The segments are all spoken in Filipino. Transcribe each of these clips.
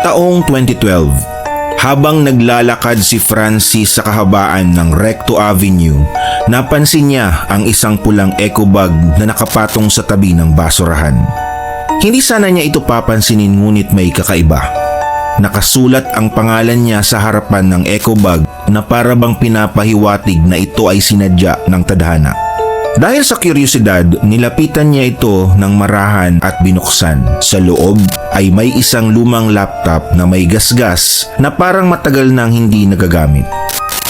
Taong 2012, habang naglalakad si Francis sa kahabaan ng Recto Avenue, napansin niya ang isang pulang eco bag na nakapatong sa tabi ng basurahan. Hindi sana niya ito papansinin ngunit may kakaiba. Nakasulat ang pangalan niya sa harapan ng eco bag na para bang pinapahiwatig na ito ay sinadya ng tadhana. Dahil sa kuryosidad, nilapitan niya ito ng marahan at binuksan. Sa loob ay may isang lumang laptop na may gasgas na parang matagal nang hindi nagagamit.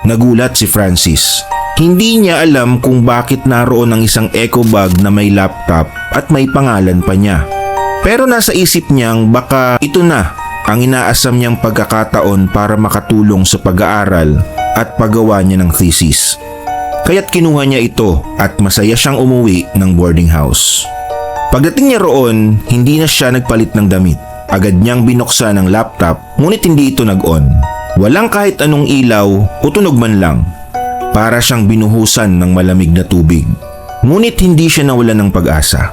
Nagulat si Francis. Hindi niya alam kung bakit naroon ang isang eco bag na may laptop at may pangalan pa niya. Pero nasa isip niyang baka ito na ang inaasam niyang pagkakataon para makatulong sa pag-aaral at paggawa niya ng thesis. Kaya't kinuha niya ito at masaya siyang umuwi ng boarding house. Pagdating niya roon, hindi na siya nagpalit ng damit. Agad niyang binuksan ang laptop ngunit hindi ito nag-on. Walang kahit anong ilaw o tunog man lang. Para siyang binuhusan ng malamig na tubig. Ngunit hindi siya nawalan ng pag-asa.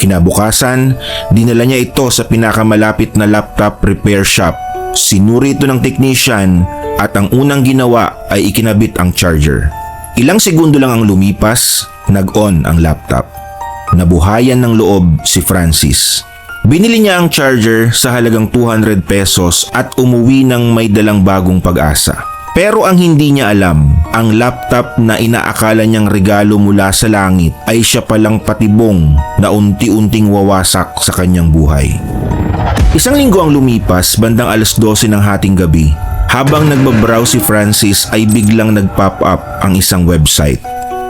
Kinabukasan, dinala niya ito sa pinakamalapit na laptop repair shop. Sinuri ito ng technician at ang unang ginawa ay ikinabit ang charger. Ilang segundo lang ang lumipas, nag-on ang laptop. Nabuhayan ng loob si Francis. Binili niya ang charger sa halagang 200 pesos at umuwi ng may dalang bagong pag-asa. Pero ang hindi niya alam, ang laptop na inaakala niyang regalo mula sa langit ay siya palang patibong na unti-unting wawasak sa kanyang buhay. Isang linggo ang lumipas bandang alas 12 ng hating gabi. Habang nagbabrowse si Francis ay biglang nag-pop up ang isang website.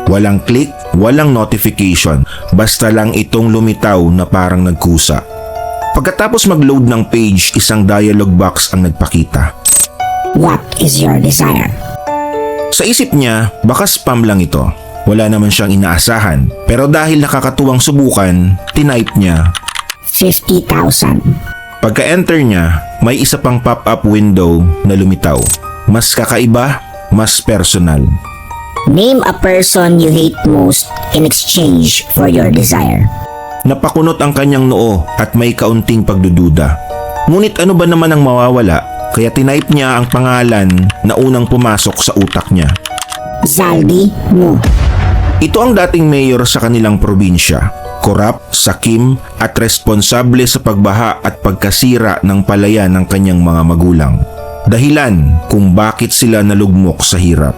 Walang click, walang notification, basta lang itong lumitaw na parang nagkusa. Pagkatapos mag-load ng page, isang dialog box ang nagpakita. What is your desire? Sa isip niya, baka spam lang ito. Wala naman siyang inaasahan. Pero dahil nakakatuwang subukan, tinype niya 50,000. Pagka-enter niya, may isa pang pop-up window na lumitaw. Mas kakaiba, mas personal. Name a person you hate most in exchange for your desire. Napakunot ang kanyang noo at may kaunting pagdududa. Ngunit ano ba naman ang mawawala? Kaya tinype niya ang pangalan na unang pumasok sa utak niya. Zaldi Mo. Ito ang dating mayor sa kanilang probinsya. Korap, sakim at responsable sa pagbaha at pagkasira ng palayan ng kanyang mga magulang. Dahilan kung bakit sila nalugmok sa hirap.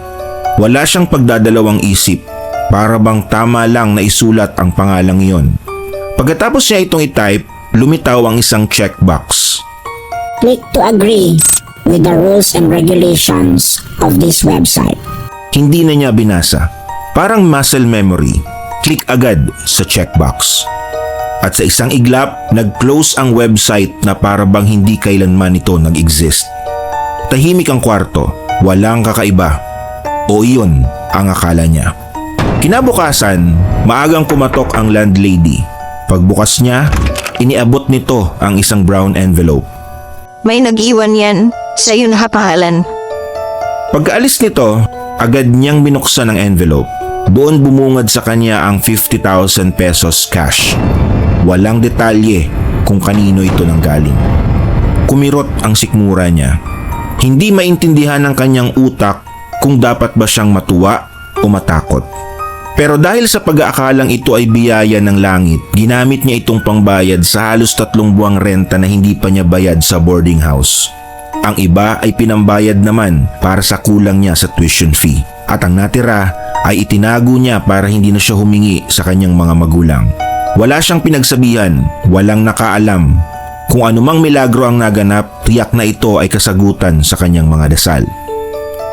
Wala siyang pagdadalawang isip para bang tama lang na isulat ang pangalang iyon. Pagkatapos niya itong itype, lumitaw ang isang checkbox. Click to agree with the rules and regulations of this website. Hindi na niya binasa. Parang muscle memory. Click agad sa checkbox. At sa isang iglap, nag-close ang website na para bang hindi kailanman ito nag-exist. Tahimik ang kwarto, walang kakaiba. O iyon ang akala niya. Kinabukasan, maagang kumatok ang landlady. Pagbukas niya, iniabot nito ang isang brown envelope. May nag-iwan yan sa iyo nakapangalan. Pagkaalis nito, agad niyang binuksan ang envelope. Doon bumungad sa kanya ang 50,000 pesos cash. Walang detalye kung kanino ito nanggaling. Kumirot ang sikmura niya. Hindi maintindihan ng kanyang utak kung dapat ba siyang matuwa o matakot. Pero dahil sa pag-aakalang ito ay biyaya ng langit, ginamit niya itong pangbayad sa halos tatlong buwang renta na hindi pa niya bayad sa boarding house. Ang iba ay pinambayad naman para sa kulang niya sa tuition fee. At ang natira ay itinago niya para hindi na siya humingi sa kanyang mga magulang. Wala siyang pinagsabihan, walang nakaalam. Kung anumang milagro ang naganap, tiyak na ito ay kasagutan sa kanyang mga dasal.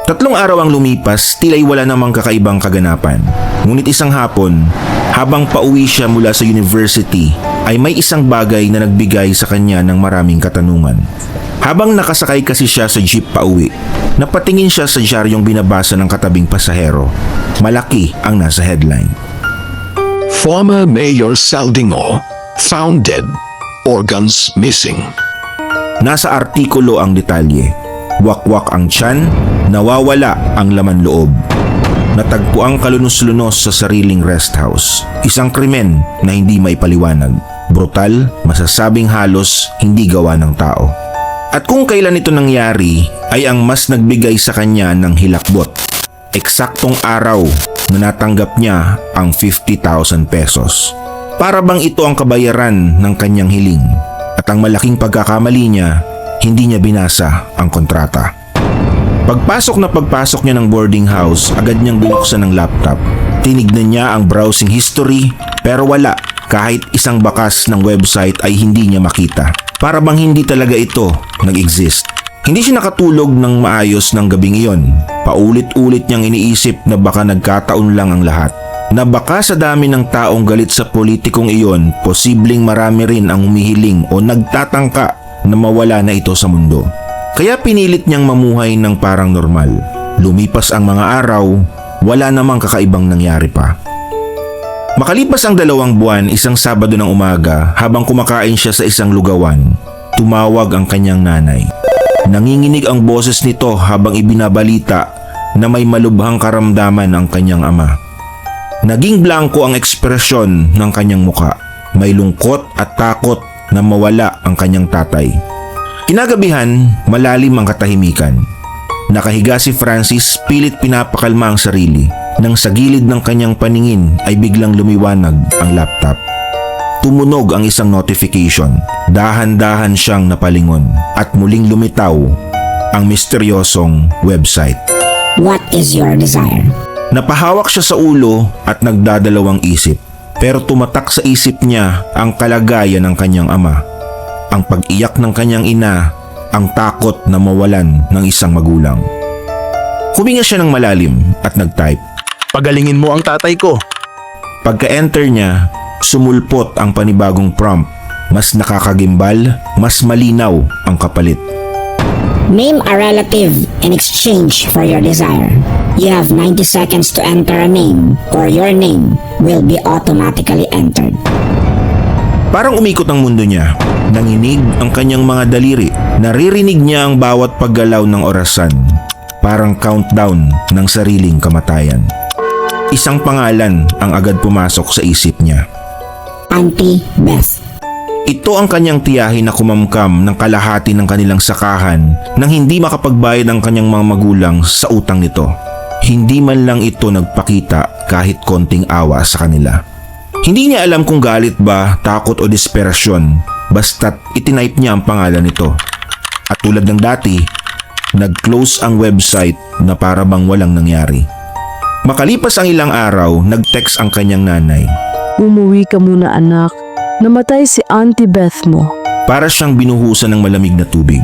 Tatlong araw ang lumipas, tila'y wala namang kakaibang kaganapan. Ngunit isang hapon, habang pauwi siya mula sa university, ay may isang bagay na nagbigay sa kanya ng maraming katanungan. Habang nakasakay kasi siya sa jeep pauwi, napatingin siya sa diaryong binabasa ng katabing pasahero. Malaki ang nasa headline. Former Mayor Saldingo found dead, organs missing. Nasa artikulo ang detalye. Wakwak ang tiyan, nawawala ang laman loob. Natagpo ang kalunos-lunos sa sariling rest house. Isang krimen na hindi may paliwanag. Brutal, masasabing halos hindi gawa ng tao. At kung kailan ito nangyari ay ang mas nagbigay sa kanya ng hilakbot. Eksaktong araw na natanggap niya ang 50,000 pesos. Para bang ito ang kabayaran ng kanyang hiling at ang malaking pagkakamali niya, hindi niya binasa ang kontrata. Pagpasok na pagpasok niya ng boarding house, agad niyang binuksan ng laptop. Tinignan niya ang browsing history pero wala kahit isang bakas ng website ay hindi niya makita. Para bang hindi talaga ito nag-exist. Hindi siya nakatulog ng maayos ng gabing iyon. Paulit-ulit niyang iniisip na baka nagkataon lang ang lahat. Na baka sa dami ng taong galit sa politikong iyon, posibleng marami rin ang humihiling o nagtatangka na mawala na ito sa mundo. Kaya pinilit niyang mamuhay ng parang normal. Lumipas ang mga araw, wala namang kakaibang nangyari pa. Makalipas ang dalawang buwan, isang Sabado ng umaga, habang kumakain siya sa isang lugawan, tumawag ang kanyang nanay. Nanginginig ang boses nito habang ibinabalita na may malubhang karamdaman ang kanyang ama. Naging blanko ang ekspresyon ng kanyang muka. May lungkot at takot na mawala ang kanyang tatay. Kinagabihan, malalim ang katahimikan. Nakahiga si Francis pilit pinapakalma ang sarili nang sa gilid ng kanyang paningin ay biglang lumiwanag ang laptop. Tumunog ang isang notification. Dahan-dahan siyang napalingon at muling lumitaw ang misteryosong website. What is your desire? Napahawak siya sa ulo at nagdadalawang isip. Pero tumatak sa isip niya ang kalagayan ng kanyang ama. Ang pag-iyak ng kanyang ina, ang takot na mawalan ng isang magulang. Huminga siya ng malalim at nag-type. Pagalingin mo ang tatay ko. Pagka-enter niya, sumulpot ang panibagong prompt. Mas nakakagimbal, mas malinaw ang kapalit. Name a relative in exchange for your desire. You have 90 seconds to enter a name or your name will be automatically entered. Parang umikot ang mundo niya. Nanginig ang kanyang mga daliri. Naririnig niya ang bawat paggalaw ng orasan. Parang countdown ng sariling kamatayan. Isang pangalan ang agad pumasok sa isip niya. Auntie Beth. Ito ang kanyang tiyahin na kumamkam ng kalahati ng kanilang sakahan nang hindi makapagbayad ang kanyang mga magulang sa utang nito. Hindi man lang ito nagpakita kahit konting awa sa kanila. Hindi niya alam kung galit ba, takot o desperasyon, basta't itinipe niya ang pangalan nito. At tulad ng dati, nag-close ang website na para bang walang nangyari. Makalipas ang ilang araw, nag-text ang kanyang nanay. Umuwi ka muna anak. Namatay si Auntie Beth mo. para siyang binuhusan ng malamig na tubig.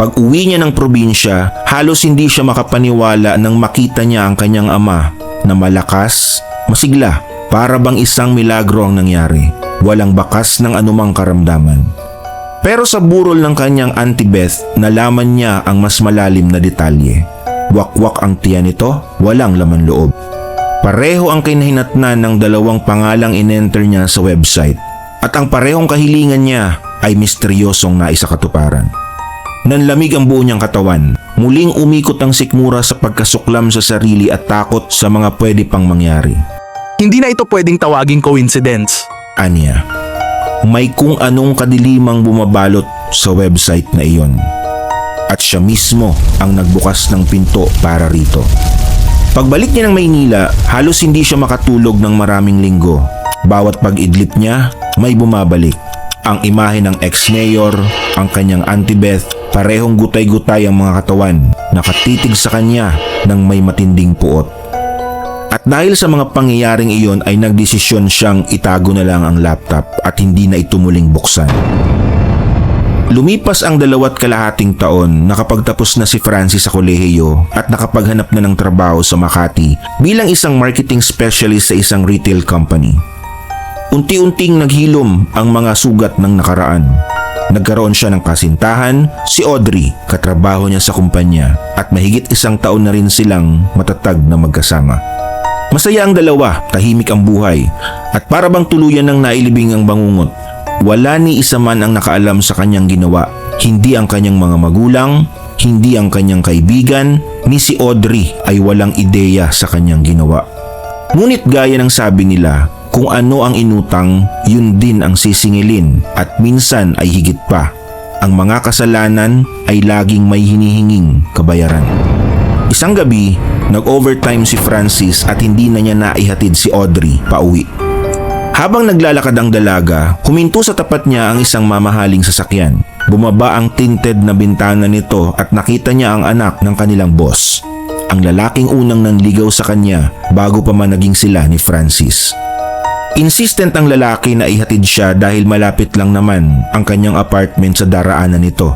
Pag uwi niya ng probinsya, halos hindi siya makapaniwala nang makita niya ang kanyang ama na malakas, masigla, para bang isang milagro ang nangyari. Walang bakas ng anumang karamdaman. Pero sa burol ng kanyang Auntie Beth, nalaman niya ang mas malalim na detalye. Wakwak ang tiyan nito, walang laman loob. Pareho ang kinahinatnan ng dalawang pangalang inenter niya sa website at ang parehong kahilingan niya ay misteryosong naisakatuparan. Nanlamig ang buo niyang katawan. Muling umikot ang sikmura sa pagkasuklam sa sarili at takot sa mga pwede pang mangyari. Hindi na ito pwedeng tawaging coincidence. Anya, may kung anong kadilimang bumabalot sa website na iyon. At siya mismo ang nagbukas ng pinto para rito. Pagbalik niya ng Maynila, halos hindi siya makatulog ng maraming linggo. Bawat pag-idlip niya, may bumabalik. Ang imahe ng ex-mayor, ang kanyang Auntie Beth, parehong gutay-gutay ang mga katawan, nakatitig sa kanya ng may matinding puot. At dahil sa mga pangyayaring iyon ay nagdesisyon siyang itago na lang ang laptop at hindi na ito muling buksan. Lumipas ang dalawat kalahating taon nakapagtapos na si Francis sa kolehiyo at nakapaghanap na ng trabaho sa Makati bilang isang marketing specialist sa isang retail company. Unti-unting naghilom ang mga sugat ng nakaraan. Nagkaroon siya ng kasintahan, si Audrey, katrabaho niya sa kumpanya at mahigit isang taon na rin silang matatag na magkasama. Masaya ang dalawa, tahimik ang buhay at para bang tuluyan ng nailibing ang bangungot. Wala ni isa man ang nakaalam sa kanyang ginawa. Hindi ang kanyang mga magulang, hindi ang kanyang kaibigan, ni si Audrey ay walang ideya sa kanyang ginawa. Ngunit gaya ng sabi nila, kung ano ang inutang, yun din ang sisingilin at minsan ay higit pa. ang mga kasalanan ay laging may hinihinging kabayaran. Isang gabi, nag-overtime si Francis at hindi na niya naihatid si Audrey pauwi. Habang naglalakad ang dalaga, huminto sa tapat niya ang isang mamahaling sasakyan. Bumaba ang tinted na bintana nito at nakita niya ang anak ng kanilang boss. Ang lalaking unang nanligaw sa kanya bago pa man naging sila ni Francis. Insistent ang lalaki na ihatid siya dahil malapit lang naman ang kanyang apartment sa daraanan nito.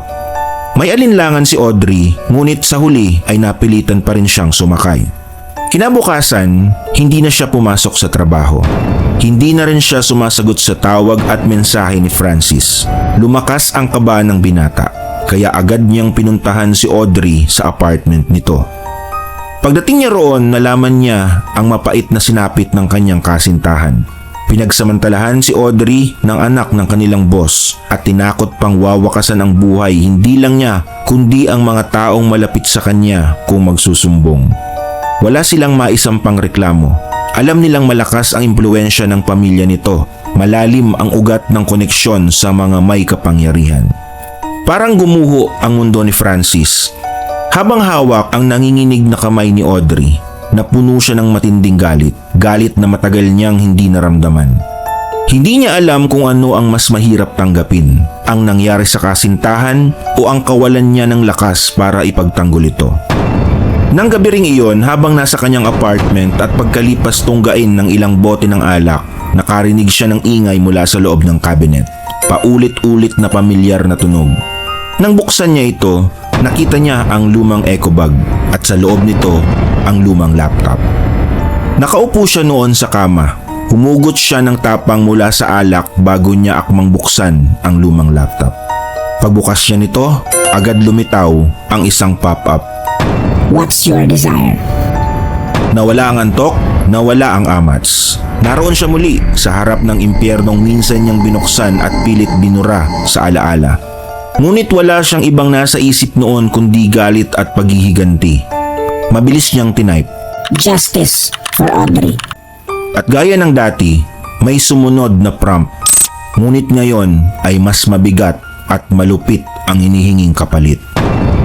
May alinlangan si Audrey ngunit sa huli ay napilitan pa rin siyang sumakay. Kinabukasan, hindi na siya pumasok sa trabaho. Hindi na rin siya sumasagot sa tawag at mensahe ni Francis. Lumakas ang kaba ng binata, kaya agad niyang pinuntahan si Audrey sa apartment nito. Pagdating niya roon, nalaman niya ang mapait na sinapit ng kanyang kasintahan. Pinagsamantalahan si Audrey ng anak ng kanilang boss at tinakot pang wawakasan ang buhay hindi lang niya kundi ang mga taong malapit sa kanya kung magsusumbong. Wala silang maisampang reklamo. Alam nilang malakas ang impluensya ng pamilya nito. Malalim ang ugat ng koneksyon sa mga may kapangyarihan. Parang gumuho ang mundo ni Francis. Habang hawak ang nanginginig na kamay ni Audrey, napuno siya ng matinding galit. Galit na matagal niyang hindi naramdaman. Hindi niya alam kung ano ang mas mahirap tanggapin, ang nangyari sa kasintahan o ang kawalan niya ng lakas para ipagtanggol ito. Nang gabi ring iyon habang nasa kanyang apartment at pagkalipas tunggain ng ilang bote ng alak, nakarinig siya ng ingay mula sa loob ng cabinet. Paulit-ulit na pamilyar na tunog. Nang buksan niya ito, nakita niya ang lumang eco bag at sa loob nito ang lumang laptop. Nakaupo siya noon sa kama. Humugot siya ng tapang mula sa alak bago niya akmang buksan ang lumang laptop. Pagbukas niya nito, agad lumitaw ang isang pop-up What's your desire? Nawala ang antok, nawala ang amats. Naroon siya muli sa harap ng impyernong minsan niyang binuksan at pilit binura sa alaala. Ngunit wala siyang ibang nasa isip noon kundi galit at paghihiganti. Mabilis niyang tinype. Justice for Audrey. At gaya ng dati, may sumunod na prompt. Ngunit ngayon ay mas mabigat at malupit ang hinihinging kapalit.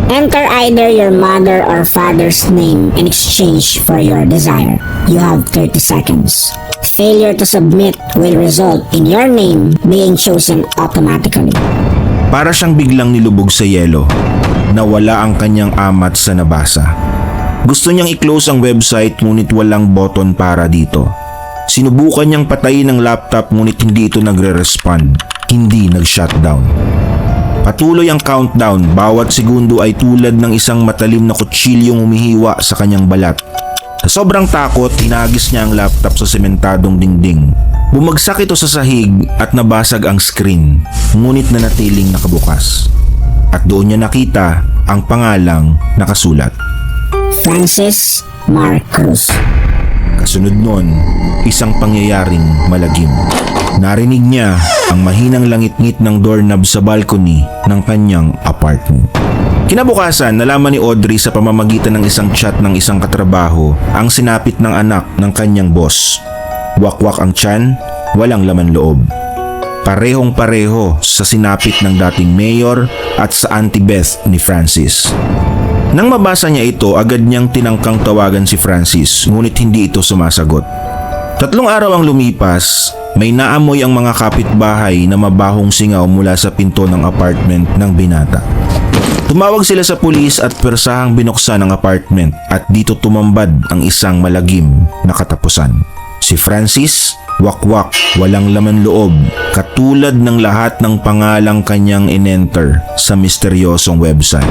Enter either your mother or father's name in exchange for your desire. You have 30 seconds. Failure to submit will result in your name being chosen automatically. Para siyang biglang nilubog sa yelo. Nawala ang kanyang amat sa nabasa. Gusto niyang i-close ang website ngunit walang button para dito. Sinubukan niyang patayin ang laptop ngunit hindi ito nagre-respond. Hindi nag-shutdown. Patuloy ang countdown, bawat segundo ay tulad ng isang matalim na kutsilyong humihiwa sa kanyang balat. Sa sobrang takot, tinagis niya ang laptop sa sementadong dingding. Bumagsak ito sa sahig at nabasag ang screen, ngunit nanatiling nakabukas. At doon niya nakita ang pangalang nakasulat. Francis Mark Cruz. Kasunod nun, isang pangyayaring malagim. Narinig niya ang mahinang langit-ngit ng doorknob sa balcony ng kanyang apartment. Kinabukasan, nalaman ni Audrey sa pamamagitan ng isang chat ng isang katrabaho ang sinapit ng anak ng kanyang boss. Wakwak ang tiyan, walang laman loob. Parehong pareho sa sinapit ng dating mayor at sa Auntie Beth ni Francis. Nang mabasa niya ito, agad niyang tinangkang tawagan si Francis ngunit hindi ito sumasagot. Tatlong araw ang lumipas, may naamoy ang mga kapitbahay na mabahong singaw mula sa pinto ng apartment ng binata. Tumawag sila sa pulis at persahang binuksan ang apartment at dito tumambad ang isang malagim na katapusan. Si Francis, wakwak, walang laman loob, katulad ng lahat ng pangalang kanyang inenter sa misteryosong website.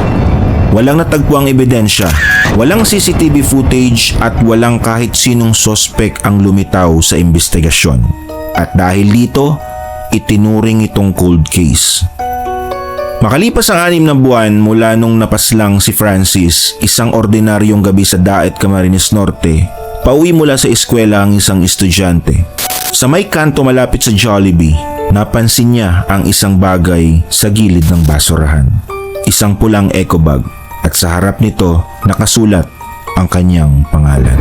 Walang natagpuang ebidensya, walang CCTV footage at walang kahit sinong sospek ang lumitaw sa investigasyon. At dahil dito, itinuring itong cold case. Makalipas ang anim na buwan mula nung napaslang si Francis, isang ordinaryong gabi sa Daet Camarines Norte, pauwi mula sa eskwela ang isang estudyante. Sa may kanto malapit sa Jollibee, napansin niya ang isang bagay sa gilid ng basurahan. Isang pulang eco bag at sa harap nito nakasulat ang kanyang pangalan.